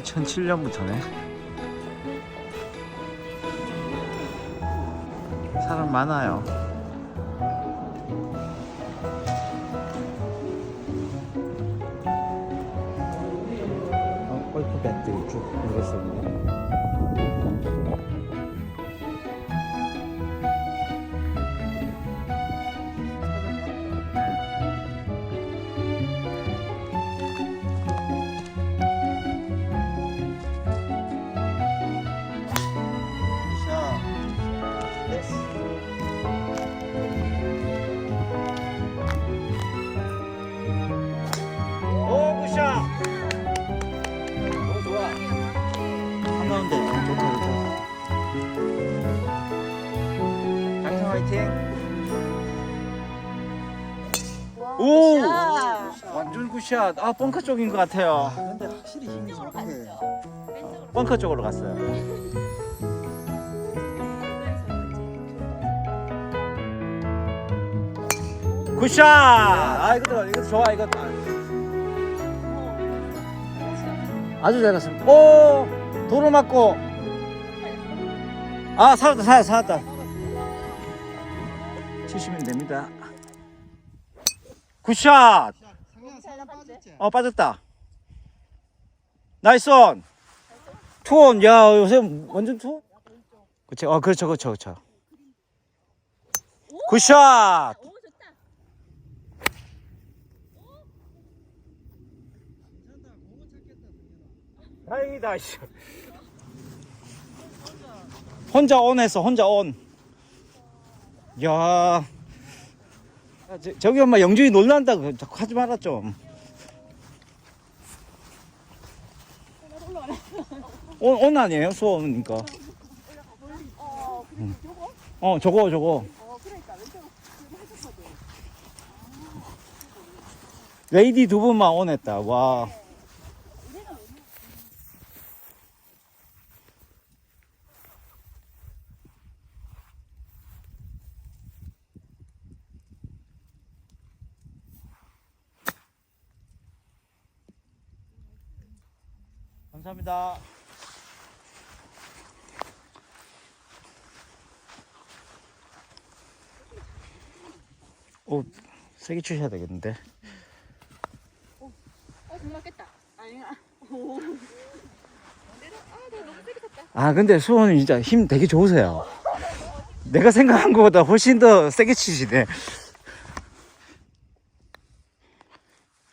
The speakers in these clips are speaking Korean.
2007년부터네. 사람 많아요. 굿샷. 아, 벙커 쪽인 것 같아요. 근데 확실히 힘이 좋네. 벙커 쪽으로 갔어요. 굿샷! 아, 이것도, 이것도 좋아, 이거. 아주 잘 갔습니다. 오! 도로 맞고. 아, 살았다, 살았다, 살았다. 치시면 됩니다. 굿샷! 상냥 살짝 빠졌지? 어, 빠졌다. 나이스 온! 투온, 야, 요새 완전 투온? 그치, 어, 그렇죠, 그렇죠, 그렇죠. 굿샷! 다행이다, 씨. 혼자 온했어, 혼자 온. 야. 야, 저, 저기 엄마 영준이 놀란다. 그 자꾸 하지 마라 좀. 온, 온 아니에요? 수원이니까. 응. 어, 저거, 저거. 레이디 두 분만 온했다. 와. 감사합니다. 오, 세게 치셔야 되겠는데. 어, 좀 맞겠다. 아니야. 오. 아, 내가 너무 세게 쳤다. 아, 근데 수원이 진짜 힘 되게 좋으세요. 내가 생각한 것보다 훨씬 더 세게 치시네.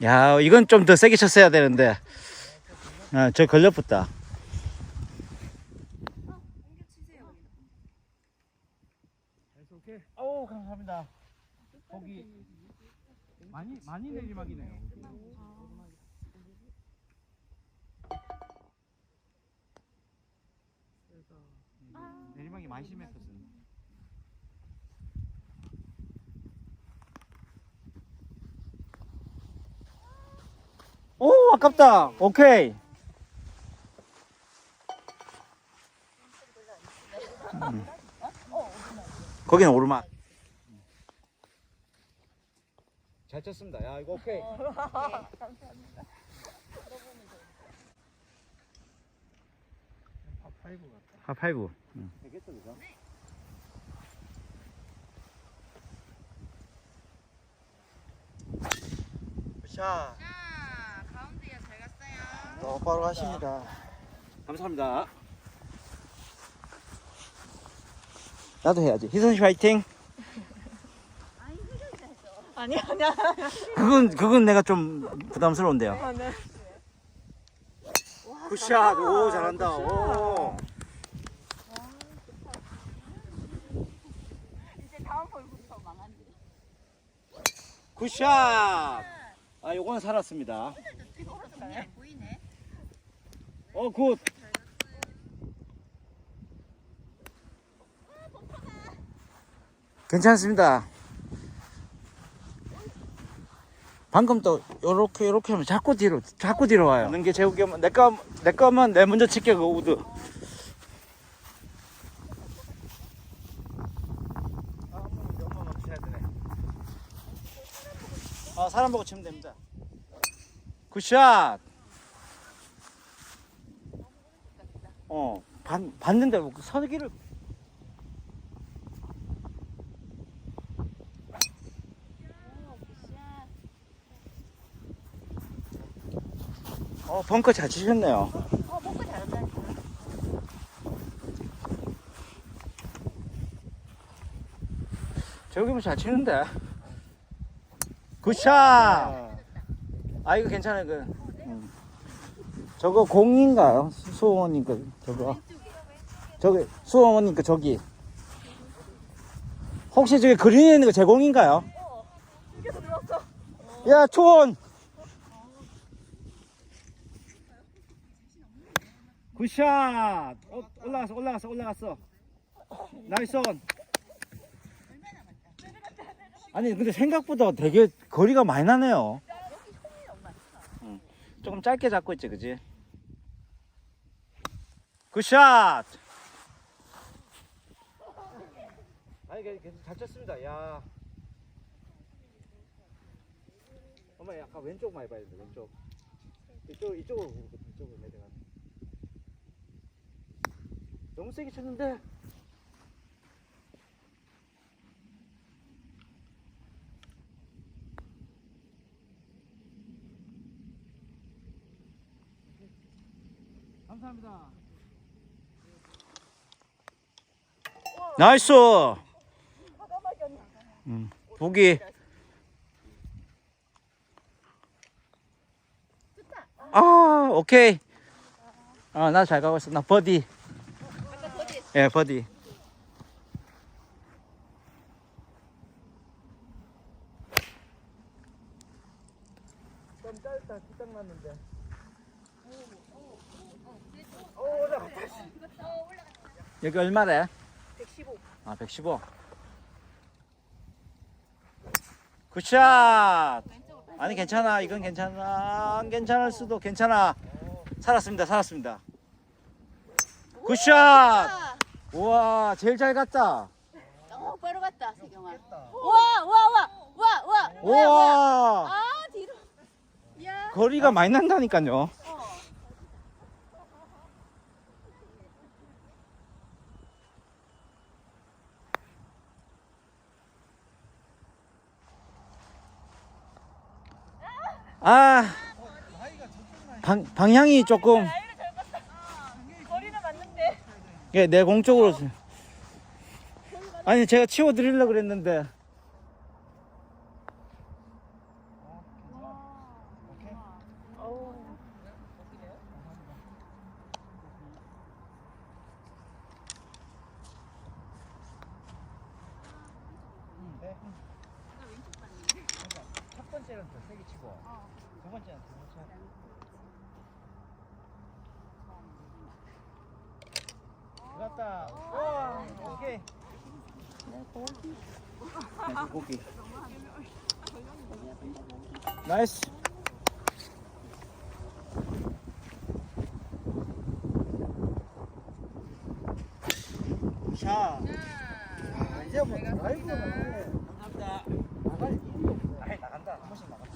야, 이건 좀 더 세게 쳤어야 되는데. 아, 저 걸려붙다. 오, 감사합니다. 거기 많이 많이 내리막이네요. 내리막이 많이 심했거든. 오, 아깝다. 오케이. 음. 거기는 오르막. 잘 쳤습니다. 야, 이거 오케이. 파5 응. 되겠어, 그죠? 자, 자, 가운데야 잘 갔어요. 똑바로 하십니다. 감사합니다. 나도 해야지. 희선 씨 화이팅. 아니야, 아니야. 그건 그건 내가 좀 부담스러운데요. 아, 네. 굿샷. 오 잘한다. 오. 이제 다음 볼부터 망한지. 굿샷. 아 요거는 살았습니다. 보이네. 어 굿. 괜찮습니다. 방금 또 요렇게 요렇게 하면 자꾸 뒤로 자꾸 뒤로 와요. 는게 제국이 하면 내거 내 거면 내 먼저 칠게 그 우드. 아 사람 보고 치면 됩니다. 굿샷. 어, 봤, 봤는데 서기를 어, 벙커 잘 치셨네요. 어 먹고 잘한다. 저기면 잘 치는데. 굿샷! 아, 이거 괜찮아요. 그, 음. 저거 공인가요? 수- 수호원님 그, 저거. 저기, 수호원님 그, 저기. 혹시 저기 그린에 있는 거 제 공인가요? 이겨서 들어왔어. 야, 투원! 굿샷! 어, 올라갔어, 올라갔어, 올라갔어. 나이스 온. 아니, 근데 생각보다 되게 거리가 많이 나네요. 응. 조금 짧게 잡고 있지, 그지? 굿샷! 아니, 계속 잘 쳤습니다, 야. 엄마 약간 왼쪽 많이 봐야 돼 왼쪽 이쪽 이쪽으로 이쪽으로 내려가 너무 세게 쳤는데 감사합니다 나이스 음, 보기 아, 오케이. 아, 나 잘 가고 있어. 나 버디. 예, 버디. 좀 짧다. 뒷땅 맞는데. 오, 올라갔다. 여기 얼마래? 115. 아, 115. 굿샷! 아니, 괜찮아. 이건 괜찮아. 안 괜찮을 수도 괜찮아. 살았습니다. 살았습니다. 굿샷! 아, 우와, 제일 잘 갔다. 너무 빠르 갔다 세경아. 우와 우와 우와 우와 우와 우와. 우와, 아 뒤로. 야. 거리가 많이 난다니까요. 어. 아, 방, 방향이 조금, 나이를 잘 갔다. 거리는 맞는데. 예, 내 공쪽으로. 아니, 제가 치워드리려고 그랬는데. 첫 번째는 더 세게 치고, 두 번째는 더 세게 들어갔다. 와, 오케이. 네, 고기. 나이스. 샷. 아, 이제 뭐 드라이브 나가네. 감사합니다. 나갈 이유가 없네. 아이 나간다. 한 번씩 나간다.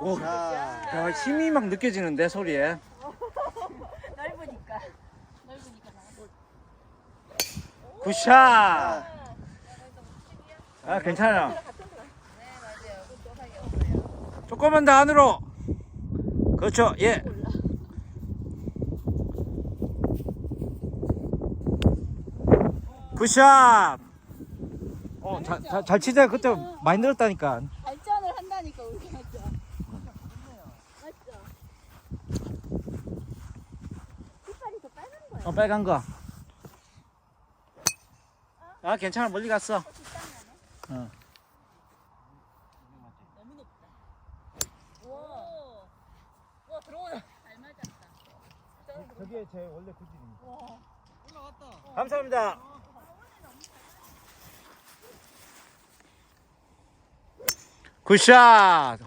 오, 자, 야, 힘이 막 느껴지는데 소리에. 넓으니까. 넓으니까 나. 굿샷. 아 괜찮아. 조금만 더 안으로. 그렇죠. 예. 굿샷. 어, 자, 자, 잘 치자. 그때 많이 늘었다니까. 발전을 한다니까 우리 맞죠. 맞죠. 색깔이 더 빨간 거야. 어, 빨간 거. 아, 괜찮아. 멀리 갔어. 어. 너무 높다. 우와. 우와 들어오나. 잘 맞았다. 저게 제 원래 구질입니다. 와. 감사합니다. 굿샷.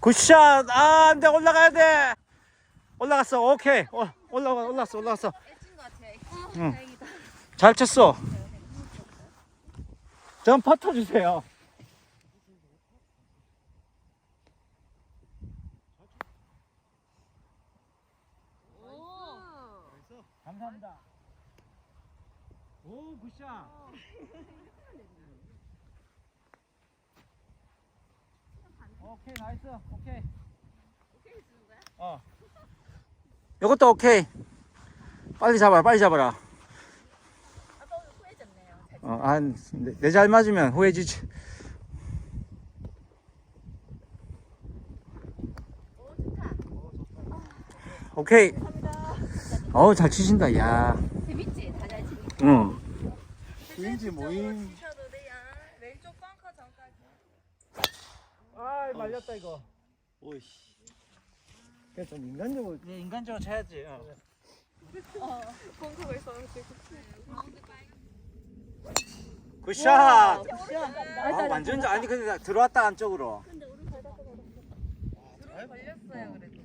굿샷. 아, 안돼 올라가야 돼. 올라갔어. 오케이. 어, 올라가 올라갔어. 올라갔어. 응. 잘 쳤어. 전 퍼터 주세요. 감사합니다. 오, 굿샷. 오케이, 나이스. 오케이. 오케이 주는 거야? 어. 이것도 오케이. 빨리 잡아라, 빨리 잡아라. 아까 오늘 후회졌네요. 잘 어, 한, 내잘 맞으면 후회지지. 오 좋다. 오케이. 감사합니다. 어우, 잘 치신다, 야. 재밌지? 다잘 치니. 응. 왠지 모임. 치셔도 돼요. 왼쪽 벙커 전까지. 아 말렸다 이거. 오이씨. 그냥 좀 인간적으로. 네, 인간적으로 쳐야지. 어. 어. 벙커가 있어가지고. 굿샷! 아, 아, 완전, 잘- 아니, 근데 나 들어왔다, 안쪽으로. 드론 걸렸어요 그래도.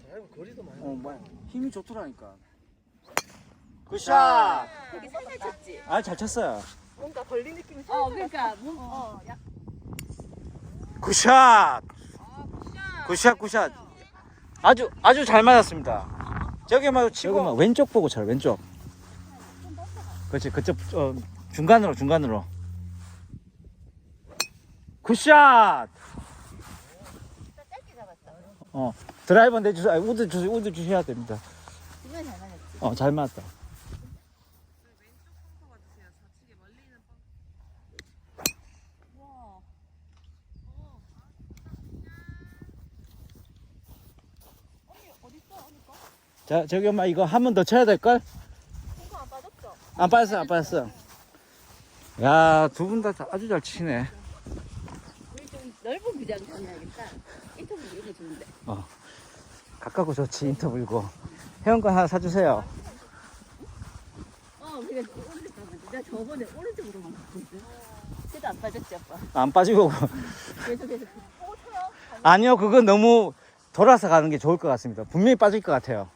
드라이브 거리도 많이. 어, 뭐야. 힘이 좋더라니까. 굿샷! 되게 살살 쳤지. 아, 잘 쳤어요. 뭔가 걸린 느낌이. 어 그러니까 뭐, 어, 약. 굿샷! 아 굿샷, 굿샷. 아주, 아주 잘 맞았습니다. 저기 막 치고. 막 왼쪽 보고 쳐요, 왼쪽. 그렇지, 그쪽, 어, 중간으로, 중간으로. 굿샷! 짧게 잡았다. 어, 드라이버 내주세요. 아니, 우드 주세요, 우드 주셔야 됩니다. 두면 잘 맞았지. 어, 잘 맞았다. 와. 언니 어디 있어? 언니 거? 자, 저기 엄마 이거 한 번 더 쳐야 될걸? 빠졌죠? 안 빠졌어, 안 빠졌어. 야, 두 분 다 아주 잘 치시네. 우리 좀 넓은 구장 다녀야겠다. 인터뷰 거 좋은데. 가깝고 좋지, 인터뷰고. 회원권 하나 사주세요. 어, 그래 오른쪽 가면 돼. 내가 저번에 오른쪽으로만 갔거든. 그래도 안 빠졌지 아빠. 안 빠지고. 계속 계속. 아니요, 그건 너무 돌아서 가는 게 좋을 것 같습니다. 분명히 빠질 것 같아요.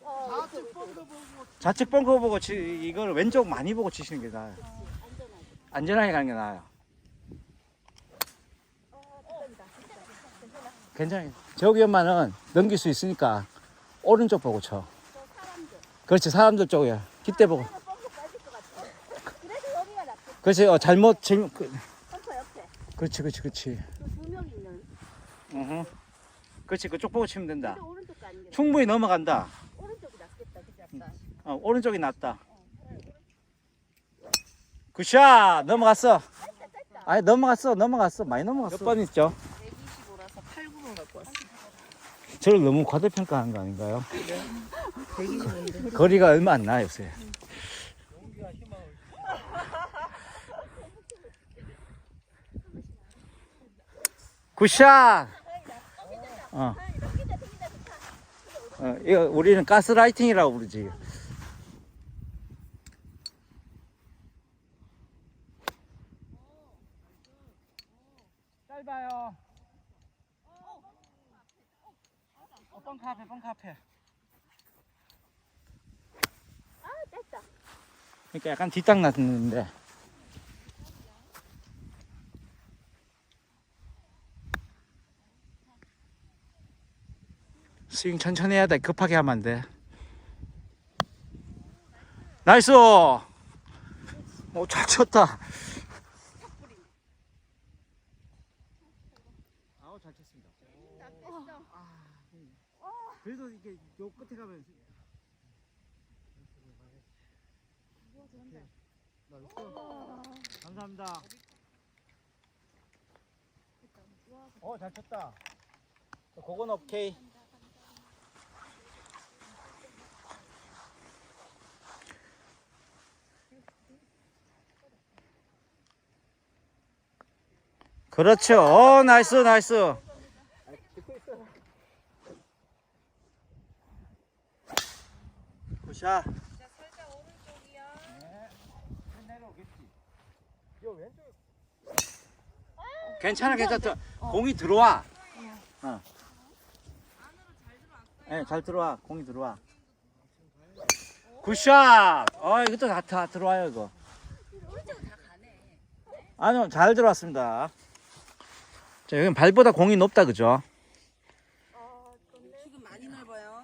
어, 좌측 뻗어 보고. 좌측 벙커 보고 치, 이걸 왼쪽 많이 보고 치시는 게 나아요. 안전하게. 가는 게 나아요. 괜찮아. 괜찮아요. 저기 엄마는 넘길 수 있으니까 오른쪽 보고 쳐. 그렇지, 사람들 쪽이야. 깃대 보고. 그렇지, 어, 잘못, 질, 그. 그렇지, 그렇지, 그렇지. 있는. 어허. 그렇지, 그쪽 보고 치면 된다. 충분히 넘어간다. 어, 오른쪽이 낫다. 굿샷! 넘어갔어. 아니, 넘어갔어, 넘어갔어. 많이 넘어갔어. 몇 번 있죠? 125라서 8, 9번 갖고 왔어. 저를 너무 과대평가한 거 아닌가요? 125인데. 거리가 얼마 안 나요, 요새. 굿샷! 어. 어, 이거 우리는 가스라이팅이라고 부르지. 짧아요. 어, 뻥카 앞에, 뻥카 앞에. 아, 됐다. 그러니까 약간 뒷땅 났는데. 스윙 천천히 해야 돼. 급하게 하면 안 돼. 나이스! 오, 잘 쳤다. 아우, 잘 쳤습니다. 그래도 이게 요 끝에 가면 감사합니다. 어, 잘 쳤다. 그건 오케이. 그렇죠. 어, 나이스, 나이스. 굿샷. 자, 살짝 오른쪽이요. 내려오겠지. 요 왼쪽. 괜찮아, 괜찮다. 공이 들어와. 어. 네, 잘 들어와. 공이 들어와. 굿샷. 어, 이것도 다, 다 들어와요, 이거. 아니요, 잘 들어왔습니다. 자, 여기 발보다 공이 높다, 그죠? 어, 좋네. 지금 많이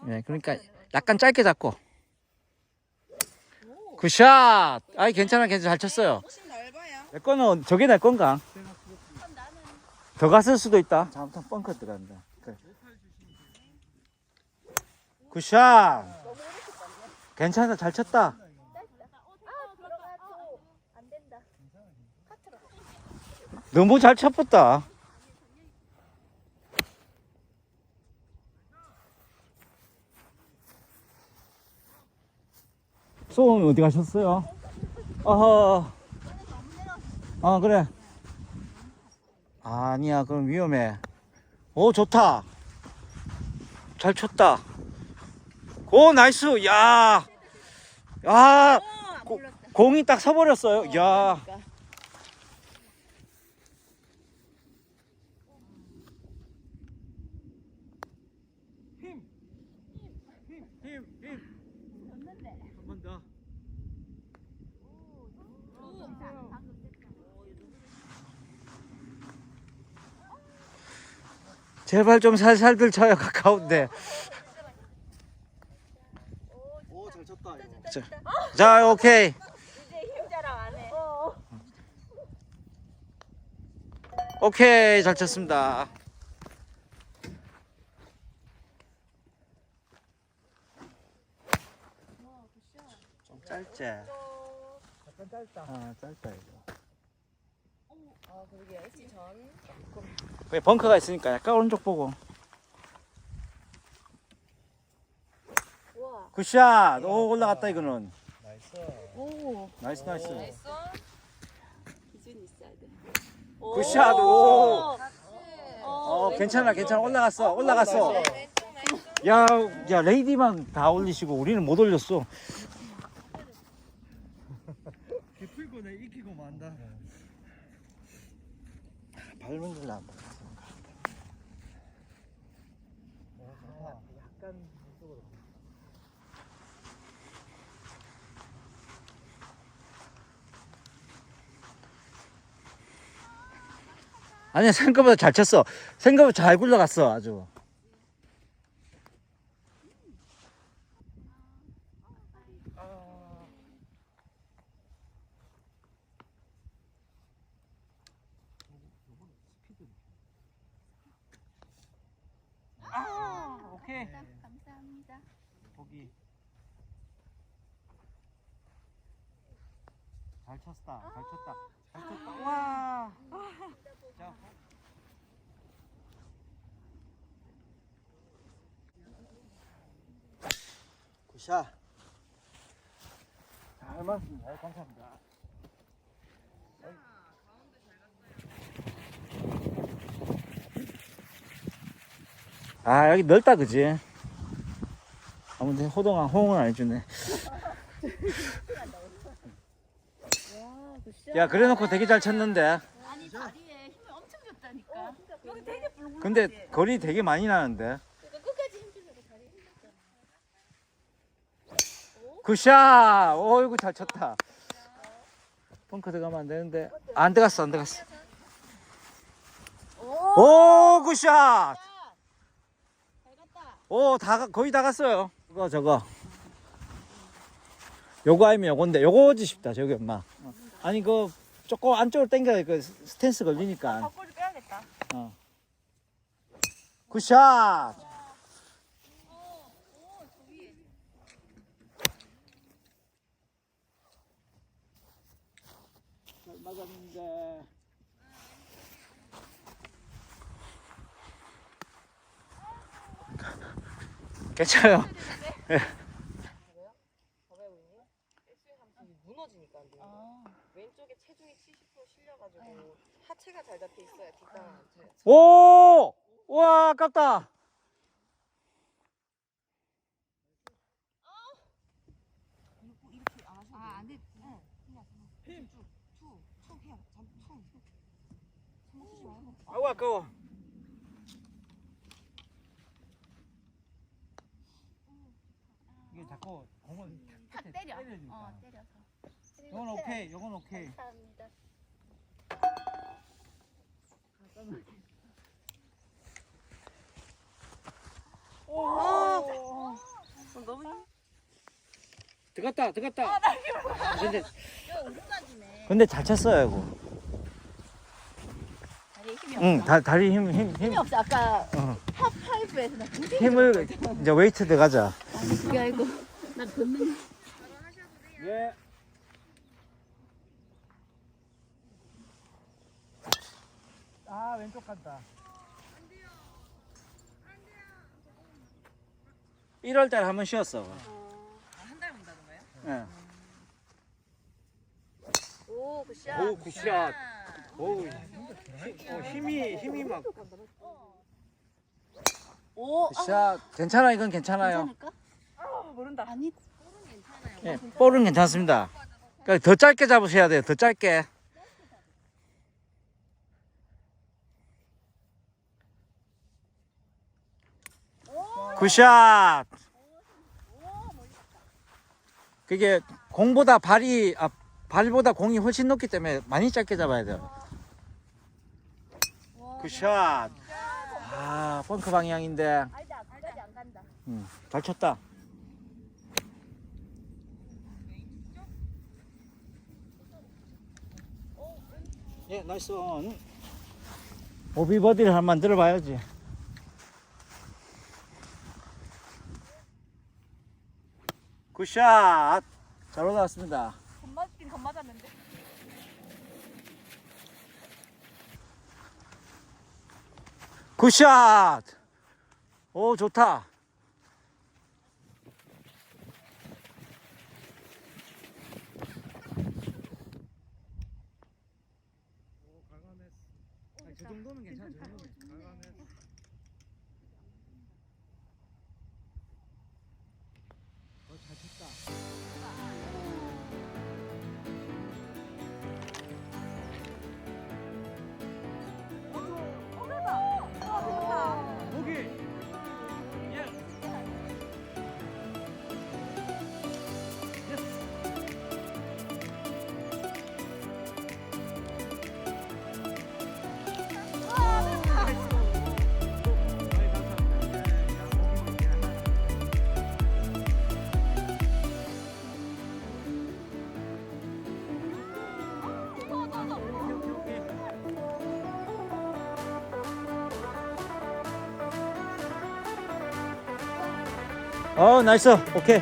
예, 그러니까 약간 짧게 잡고. 굿샷. 아이 괜찮아, 괜찮아, 잘 쳤어요. 훨씬 넓어요. 내 거는 저게 내 건가? 더 갔을 수도 있다. 잘못하면 뻥커 들어간다. 그래. 굿샷. 괜찮아, 잘 쳤다. 너무 잘 쳤었다. 소음 어디 가셨어요? 어허. 어 그래. 아니야 그럼 위험해. 오 좋다. 잘 쳤다. 오 나이스. 야. 야. 고, 공이 딱 서버렸어요. 야. 제발 좀 살살들 쳐요 가까운데. 오잘 쳤다 이거. 자, 자 오케이. 이제 힘 자랑 안 해. 오케이 잘 쳤습니다. 좀 짧지. 약간 짧다. 아 짧다 이거. 아 그러게 엣지 전. 그 벙커가 있으니까 약간 오른쪽 보고. 우와. 굿샷. 오 올라갔다 이거는. 나이스. 오. 나이스 나이스. 나이스. 기준 있어야 돼. 굿샷, 오. 어, 어 괜찮아 괜찮아 올라갔어 올라갔어. 왼쪽 왼쪽. 야, 야 레이디만 다 올리시고 우리는 못 올렸어. 깊을 거네 익히고 만다. 밟은 줄 안. 오 좋다. 약간 이쪽으로. 아니야 생각보다 잘 쳤어. 생각보다 잘 굴러갔어 아주. 아, 오케이. 감사합니다. 보기. 잘 쳤다. 잘 쳤다. 잘 쳤다. 와. 자. 굿샷. 잘 맞습니다. 네, 감사합니다. 아 여기 넓다 그지? 아무튼 호동아 호응을 안 해주네. 야 그래놓고 되게 잘 쳤는데. 아니 다리에 힘이 엄청 줬다니까. 여기 되게 불고. 근데 거리 되게 많이 나는데. 끝까지 힘주려고 다리 힘줬잖아. 굿샷! 오, 이거 잘 쳤다. 펑크 들어가면 안 되는데. 안 들어갔어, 안 들어갔어. 오. 오, 굿샷! 잘 갔다. 오, 다, 가- 거의 다 갔어요. 이거, 저거. 요거 아니면 요건데, 요거지 싶다, 저기 엄마. 아니, 그, 조금 안쪽으로 당겨야 그 스탠스 걸리니까. 닭꼬리 빼야겠다. 굿샷! 잘 맞았는데. 괜찮아요. 가봐보니 SU 삼십이 무너지니까 안 돼요. 아. 왼쪽에 체중이 70% 실려가지고 하체가 잘 잡혀 있어야 뒷땅한테 오! 와, 아깝다. 아, 안 돼. 아우, 아까워. 이게 자꾸 공을 탁 때려. 어, 때려서. 이건 오케이, 이건 오케이. 감사합니다. 어, 너무 힘- 들어갔다 들어갔다. 근데 이거 오르막이네. 근데 잘 쳤어요 이거. 다리에 힘이 응, 없어. 다, 다리 힘, 힘, 힘, 힘이 없어. 아까 어. 팝5에서 나 굉장히 힘을 이제 웨이트 들어가자. 아니 그게 아니고 나 걷는 예. 아 왼쪽 간다 1월 달에 한 번 쉬었어. 한달 문다는 거예요? 예. 오 굿샷. 오, 굿샷. 오, 어, 힘이 힘이 막. 오 샷. 괜찮아 이건 괜찮아요. 괜찮을까? 모른다. 아니 예, 볼은 괜찮습니다. 그러니까 더 짧게 잡으셔야 돼요. 더 짧게. 굿샷. 그게 공보다 발이 아, 발보다 공이 훨씬 높기 때문에 많이 짧게 잡아야 돼요. 굿샷. 아, 펑크 방향인데. 간다. 음, 잘 쳤다. 예, 나이스 온. 오비버디를 한번 들어봐야지. 굿샷! 잘 올라왔습니다. 겁맞긴 겁맞았는데. 굿샷! 오, 좋다. 아니, 저 정도는 괜찮아 저 정도는 갈만해 어, 나이스. 오케이.